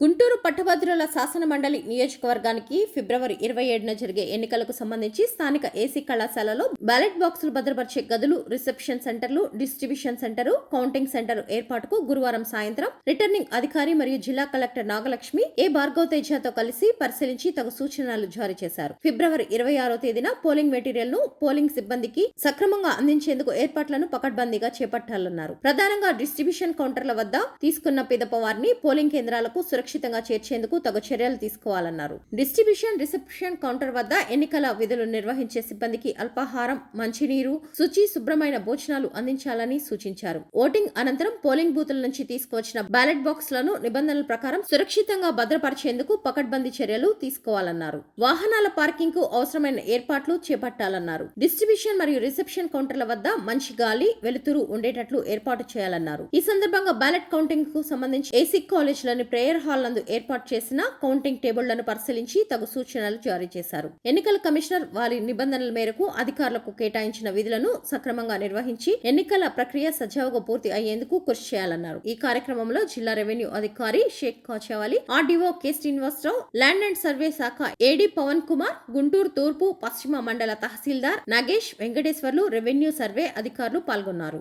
గుంటూరు పట్టభద్రుల శాసన మండలి నియోజకవర్గానికి ఫిబ్రవరి ఇరవై ఏడున జరిగే ఎన్నికలకు సంబంధించి స్థానిక ఏసీ కళాశాలలో బ్యాలెట్ బాక్సులు భద్రపరిచే గదులు రిసెప్షన్ సెంటర్లు డిస్ట్రిబ్యూషన్ సెంటర్ కౌంటింగ్ సెంటర్ ఏర్పాటుకు గురువారం సాయంత్రం రిటర్నింగ్ అధికారి మరియు జిల్లా కలెక్టర్ నాగలక్ష్మి ఏ భార్గవ్ తేజతో కలిసి పరిశీలించి తగు సూచనలు జారీ చేశారు. ఫిబ్రవరి ఇరవై ఆరో తేదీన పోలింగ్ మెటీరియల్ను పోలింగ్ సిబ్బందికి సక్రమంగా అందించేందుకు ఏర్పాట్లను పకడ్బందీగా చేపట్టాలన్నారు. ప్రధానంగా డిస్ట్రిబ్యూషన్ కౌంటర్ల వద్ద తీసుకున్న పిదప వారిని పోలింగ్ కేంద్రాలకు సురక్షితంగా చేర్చేందుకు తగు చర్యలు తీసుకోవాలన్నారు. డిస్ట్రిబ్యూషన్ రిసెప్షన్ కౌంటర్ వద్ద ఎన్నికల విధులు నిర్వహించే సిబ్బందికి అల్పాహారం మంచినీరు శుచి శుభ్రమైన భోజనాలు అందించాలని సూచించారు. ఓటింగ్ అనంతరం పోలింగ్ బూతుల నుంచి తీసుకువచ్చిన బ్యాలెట్ బాక్స్లను నిబంధనల ప్రకారం సురక్షితంగా భద్రపరిచేందుకు పకడ్బందీ చర్యలు తీసుకోవాలన్నారు. వాహనాల పార్కింగ్కు అవసరమైన ఏర్పాట్లు చేపట్టాలన్నారు. డిస్ట్రిబ్యూషన్ మరియు రిసెప్షన్ కౌంటర్ల వద్ద మంచి గాలి వెలుతురు ఉండేటట్లు ఏర్పాటు చేయాలన్నారు. ఈ సందర్భంగా బ్యాలెట్ కౌంటింగ్కు సంబంధించి ఏసీ కాలేజ్లోని ప్రేయర్ హాల్ నందు ఏర్పాటు చేసిన కౌంటింగ్ టేబుళ్ళను పరిశీలించి తగు సూచనలు జారీ చేశారు. ఎన్నికల కమిషనర్ వారి నిబంధనల మేరకు అధికారులకు కేటాయించిన విధులను సక్రమంగా నిర్వహించి ఎన్నికల ప్రక్రియ సజావుగా పూర్తి అయ్యేందుకు కృషి చేయాలన్నారు. ఈ కార్యక్రమంలో జిల్లా రెవెన్యూ అధికారి Sheikh Kachavali RDO K Srinivasa Rao land and survey శాఖ ఏడి పవన్ కుమార్ గుంటూరు తూర్పు పశ్చిమ మండల తహసీల్దార్ నాగేష్ వెంకటేశ్వర్లు రెవెన్యూ సర్వే అధికారులు పాల్గొన్నారు.